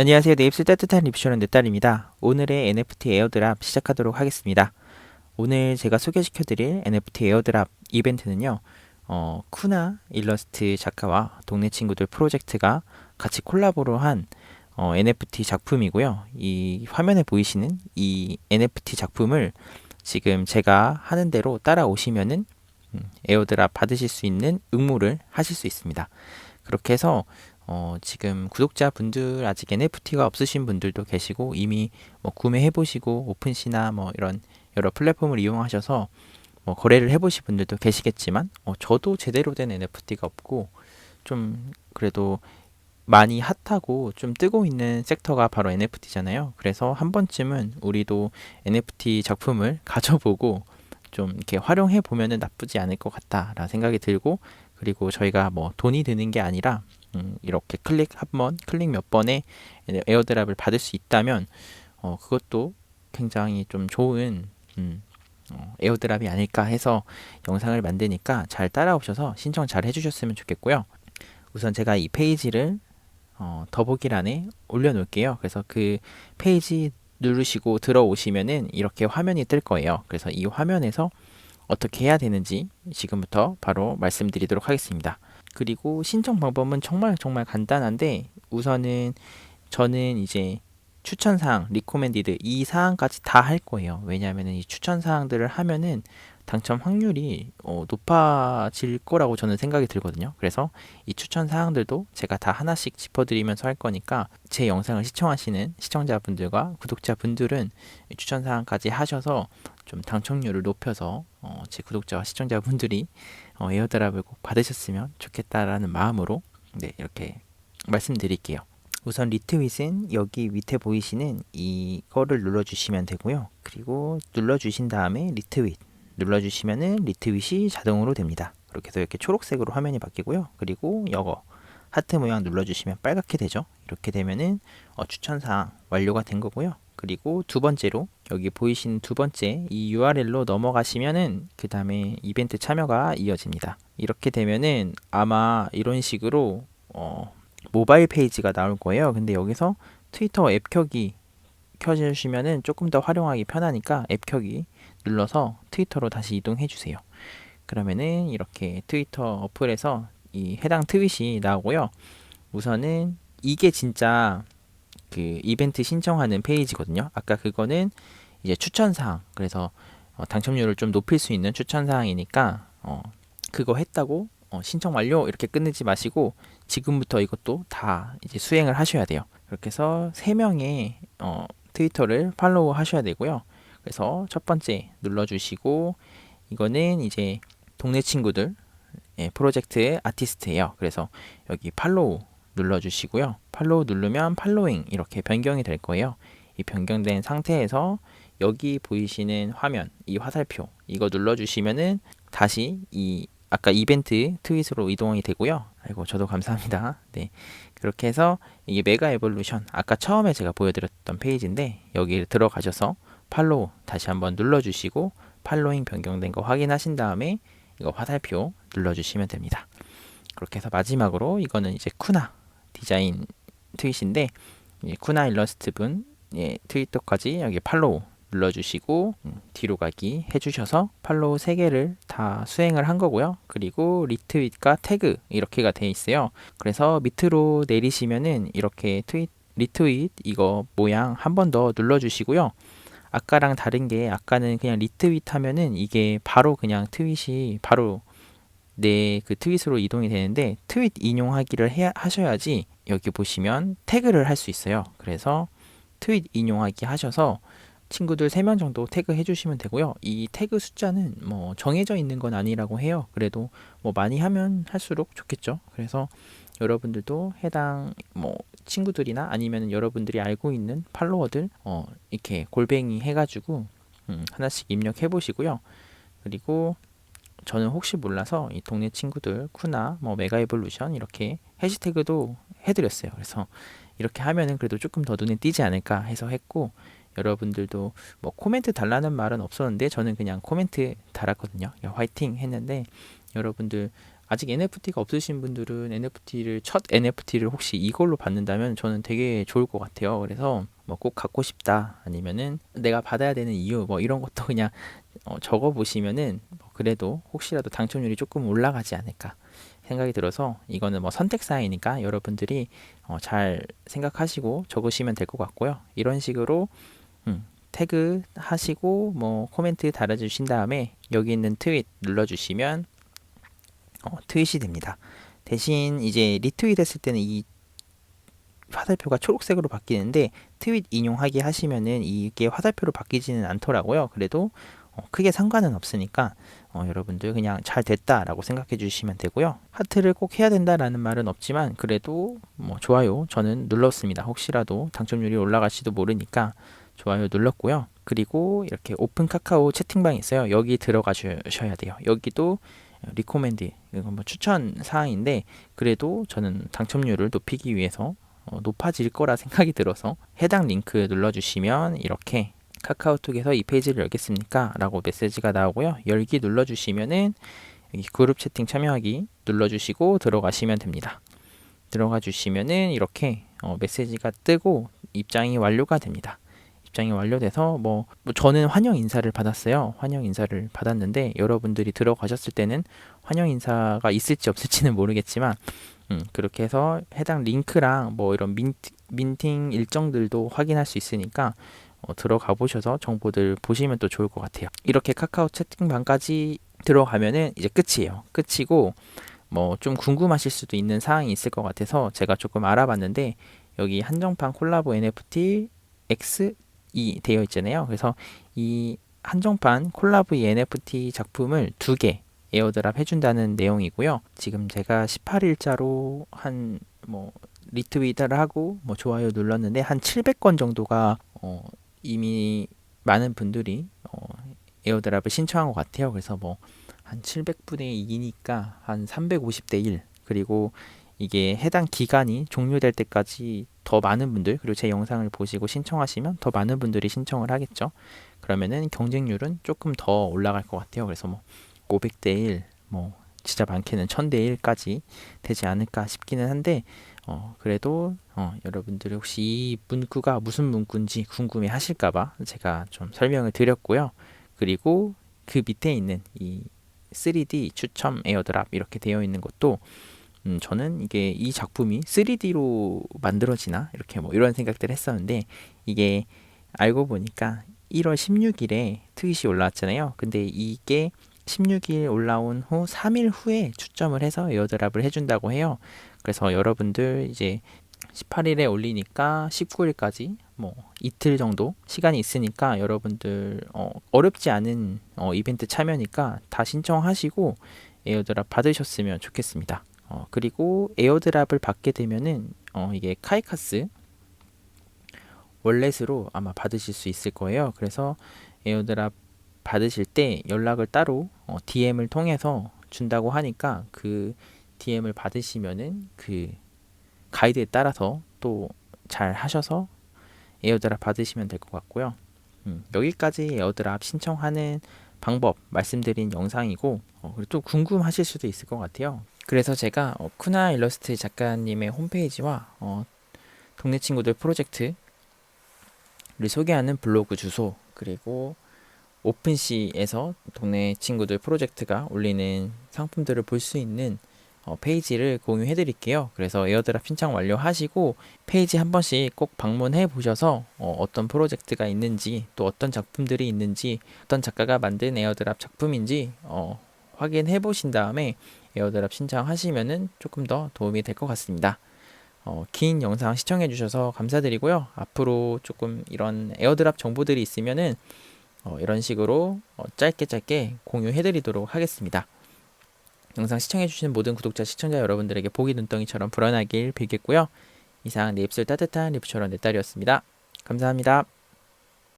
안녕하세요. 네입스 따뜻한 리뷰쇼는 늦딸입니다. 오늘의 NFT 에어드랍 시작하도록 하겠습니다. 오늘 제가 소개시켜드릴 NFT 에어드랍 이벤트는요. 어, 쿠나 일러스트 작가와 동네 친구들 프로젝트가 같이 콜라보로 한 어, NFT 작품이고요. 이 화면에 보이시는 이 NFT 작품을 지금 제가 하는 대로 따라오시면은 음, 에어드랍 받으실 수 있는 응모를 하실 수 있습니다. 그렇게 해서 어, 지금 구독자분들 아직 NFT가 없으신 분들도 계시고 이미 뭐 구매해 보시고 오픈시나 뭐 이런 여러 플랫폼을 이용하셔서 뭐 거래를 해 보신 분들도 계시겠지만 어, 저도 제대로 된 NFT가 없고 좀 그래도 많이 핫하고 좀 뜨고 있는 섹터가 바로 NFT잖아요. 그래서 한 번쯤은 우리도 NFT 작품을 가져보고 좀 이렇게 활용해 보면은 나쁘지 않을 것 같다라는 생각이 들고 그리고 저희가 뭐 돈이 드는 게 아니라 음, 이렇게 클릭 한 번, 클릭 몇 번에 에어드랍을 받을 수 있다면 어, 그것도 굉장히 좀 좋은 음, 어, 에어드랍이 아닐까 해서 영상을 만드니까 잘 따라오셔서 신청 잘 해주셨으면 좋겠고요. 우선 제가 이 페이지를 어, 더보기란에 올려놓을게요. 그래서 그 페이지 누르시고 들어오시면은 이렇게 화면이 뜰 거예요. 그래서 이 화면에서 어떻게 해야 되는지 지금부터 바로 말씀드리도록 하겠습니다. 그리고 신청 방법은 정말 정말 간단한데 우선은 저는 이제 추천 사항, 리코멘디드 이 사항까지 다 할 거예요. 왜냐하면 이 추천 사항들을 하면은 당첨 확률이 어, 높아질 거라고 저는 생각이 들거든요. 그래서 이 추천 사항들도 제가 다 하나씩 짚어드리면서 할 거니까 제 영상을 시청하시는 시청자분들과 구독자분들은 추천 사항까지 하셔서 좀 당첨률을 높여서 어, 제 구독자와 시청자분들이 어, 에어드랍을 꼭 받으셨으면 좋겠다라는 마음으로 네, 이렇게 말씀드릴게요. 우선 리트윗은 여기 밑에 보이시는 이거를 눌러주시면 되고요. 그리고 눌러주신 다음에 리트윗 눌러주시면은 리트윗이 자동으로 됩니다. 그렇게 해서 이렇게 초록색으로 화면이 바뀌고요. 그리고 이거 하트 모양 눌러주시면 빨갛게 되죠. 이렇게 되면은 어, 추천사항 완료가 된 거고요. 그리고 두 번째로 여기 보이시는 두 번째 이 URL로 넘어가시면은 그 다음에 이벤트 참여가 이어집니다. 이렇게 되면은 아마 이런 식으로 어, 모바일 페이지가 나올 거예요. 근데 여기서 트위터 앱 켜기 켜주시면은 조금 더 활용하기 편하니까 앱 켜기 눌러서 트위터로 다시 이동해 주세요. 그러면은 이렇게 트위터 어플에서 이 해당 트윗이 나오고요. 우선은 이게 진짜 그 이벤트 신청하는 페이지거든요. 아까 그거는 이제 추천 사항. 그래서 어, 당첨률을 좀 높일 수 있는 추천 사항이니까 어, 그거 했다고 어, 신청 완료 이렇게 끝내지 마시고 지금부터 이것도 다 이제 수행을 하셔야 돼요. 그렇게 해서 세 명의 어, 트위터를 팔로우 하셔야 되고요. 그래서 첫 번째 눌러주시고 이거는 이제 동네 친구들 예, 프로젝트의 아티스트예요. 그래서 여기 팔로우 눌러주시고요. 팔로우 누르면 팔로잉 이렇게 변경이 될 거예요. 이 변경된 상태에서 여기 보이시는 화면, 이 화살표 이거 눌러주시면은 다시 이 아까 이벤트 트윗으로 이동이 되고요. 아이고 저도 감사합니다. 네 그렇게 해서 이게 메가 에볼루션 아까 처음에 제가 보여드렸던 페이지인데 여기 들어가셔서 팔로우 다시 한번 눌러주시고 팔로잉 변경된 거 확인하신 다음에 이거 화살표 눌러주시면 됩니다. 그렇게 해서 마지막으로 이거는 이제 쿠나 디자인 트윗인데 쿠나 일러스트 분 예, 트위터까지 여기 팔로우 눌러주시고 음, 뒤로 가기 해주셔서 팔로우 3개를 다 수행을 한 거고요. 그리고 리트윗과 태그 이렇게가 돼 있어요. 그래서 밑으로 내리시면은 이렇게 트윗 리트윗 이거 모양 한 번 더 눌러주시고요. 아까랑 다른 게 아까는 그냥 리트윗 하면은 이게 바로 그냥 트윗이 바로 내 그 트윗으로 이동이 되는데 트윗 인용하기를 해, 하셔야지 여기 보시면 태그를 할 수 있어요. 그래서 트윗 인용하기 하셔서 친구들 3명 정도 태그 해주시면 되고요. 이 태그 숫자는 뭐 정해져 있는 건 아니라고 해요. 그래도 뭐 많이 하면 할수록 좋겠죠. 그래서 여러분들도 해당 뭐 친구들이나 아니면 여러분들이 알고 있는 팔로워들 어 이렇게 골뱅이 해가지고 음 하나씩 입력해 보시고요. 그리고 저는 혹시 몰라서 이 동네 친구들 쿠나 뭐 메가에볼루션 이렇게 해시태그도 해드렸어요. 그래서 이렇게 하면은 그래도 조금 더 눈에 띄지 않을까 해서 했고 여러분들도 뭐 코멘트 달라는 말은 없었는데 저는 그냥 코멘트 달았거든요. 화이팅 했는데 여러분들 아직 NFT가 없으신 분들은 NFT를 첫 NFT를 혹시 이걸로 받는다면 저는 되게 좋을 것 같아요. 그래서 뭐 꼭 갖고 싶다 아니면은 내가 받아야 되는 이유 뭐 이런 것도 그냥 어, 적어 보시면은 뭐 그래도 혹시라도 당첨률이 조금 올라가지 않을까 생각이 들어서 이거는 뭐 선택 사항이니까 여러분들이 어, 잘 생각하시고 적으시면 될 것 같고요. 이런 식으로 음, 태그 하시고 뭐 코멘트 달아주신 다음에 여기 있는 트윗 눌러주시면 어, 트윗이 됩니다. 대신 이제 리트윗 했을 때는 이 화살표가 초록색으로 바뀌는데 트윗 인용하기 하시면은 이게 화살표로 바뀌지는 않더라고요. 그래도 어, 크게 상관은 없으니까 어, 여러분들 그냥 잘 됐다라고 생각해 주시면 되고요. 하트를 꼭 해야 된다라는 말은 없지만 그래도 뭐 좋아요 저는 눌렀습니다. 혹시라도 당첨률이 올라갈지도 모르니까 좋아요 눌렀고요. 그리고 이렇게 오픈 카카오 채팅방이 있어요. 여기 들어가 주셔야 돼요. 여기도 리코멘드 이건 뭐 추천 사항인데 그래도 저는 당첨률을 높이기 위해서 어, 높아질 거라 생각이 들어서 해당 링크 눌러주시면 이렇게 카카오톡에서 이 페이지를 열겠습니까? 라고 메시지가 나오고요. 열기 눌러주시면은 그룹 채팅 참여하기 눌러주시고 들어가시면 됩니다. 들어가 주시면은 이렇게 어, 메시지가 뜨고 입장이 완료가 됩니다. 입장이 완료돼서 뭐, 뭐 저는 환영 인사를 받았어요. 환영 인사를 받았는데 여러분들이 들어가셨을 때는 환영 인사가 있을지 없을지는 모르겠지만 음, 그렇게 해서 해당 링크랑 뭐 이런 민트, 민팅 일정들도 확인할 수 있으니까 어, 들어가 보셔서 정보들 보시면 또 좋을 것 같아요. 이렇게 카카오 채팅방까지 들어가면은 이제 끝이에요. 끝이고 뭐 좀 궁금하실 수도 있는 사항이 있을 것 같아서 제가 조금 알아봤는데 여기 한정판 콜라보 NFT X 이 되어 있잖아요. 그래서 이 한정판 콜라보 NFT 작품을 두 개 에어드랍 해준다는 내용이고요. 지금 제가 18일자로 한 뭐 리트윗을 하고 뭐 좋아요 눌렀는데 한 700건 정도가 어 이미 많은 분들이 어 에어드랍을 신청한 것 같아요. 그래서 뭐 한 700분의 2니까 한 350대 1 그리고 이게 해당 기간이 종료될 때까지 더 많은 분들 그리고 제 영상을 보시고 신청하시면 더 많은 분들이 신청을 하겠죠. 그러면은 경쟁률은 조금 더 올라갈 것 같아요. 그래서 뭐 500대 1, 뭐 진짜 많게는 1000대 1까지 되지 않을까 싶기는 한데 어, 그래도 어, 여러분들이 혹시 이 문구가 무슨 문구인지 궁금해 하실까봐 제가 좀 설명을 드렸고요. 그리고 그 밑에 있는 이 3D 추첨 에어드랍 이렇게 되어 있는 것도 음, 저는 이게 이 작품이 3D로 만들어지나 이렇게 뭐 이런 생각들을 했었는데 이게 알고 보니까 1월 16일에 트윗이 올라왔잖아요. 근데 이게 16일 올라온 후 3일 후에 추첨을 해서 에어드랍을 해준다고 해요. 그래서 여러분들 이제 18일에 올리니까 19일까지 뭐 이틀 정도 시간이 있으니까 여러분들 어, 어렵지 않은 어, 이벤트 참여니까 다 신청하시고 에어드랍 받으셨으면 좋겠습니다. 어, 그리고 에어드랍을 받게 되면은 어, 이게 카이카스 월렛으로 아마 받으실 수 있을 거예요. 그래서 에어드랍 받으실 때 연락을 따로 어, DM을 통해서 준다고 하니까 그 DM을 받으시면은 그 가이드에 따라서 또 잘 하셔서 에어드랍 받으시면 될 것 같고요. 음, 여기까지 에어드랍 신청하는 방법 말씀드린 영상이고 어, 그리고 또 궁금하실 수도 있을 것 같아요. 그래서 제가 어, 쿠나 일러스트 작가님의 홈페이지와 어, 동네 친구들 프로젝트를 소개하는 블로그 주소 그리고 오픈시에서 동네 친구들 프로젝트가 올리는 상품들을 볼 수 있는 어, 페이지를 공유해 드릴게요. 그래서 에어드랍 신청 완료하시고 페이지 한 번씩 꼭 방문해 보셔서 어, 떤 프로젝트가 있는지 또 어떤 작품들이 있는지 어떤 작가가 만든 에어드랍 작품인지 어, 확인해 보신 다음에 에어드랍 신청하시면은 조금 더 도움이 될 것 같습니다. 어, 긴 영상 시청해 주셔서 감사드리고요. 앞으로 조금 이런 에어드랍 정보들이 있으면은 어, 이런 식으로 어, 짧게 짧게 공유해 드리도록 하겠습니다. 영상 시청해 주시는 모든 구독자 시청자 여러분들에게 보기 눈덩이처럼 불어나길 빌겠고요. 이상 내 입술 따뜻한 리프처럼 내 딸이었습니다. 감사합니다.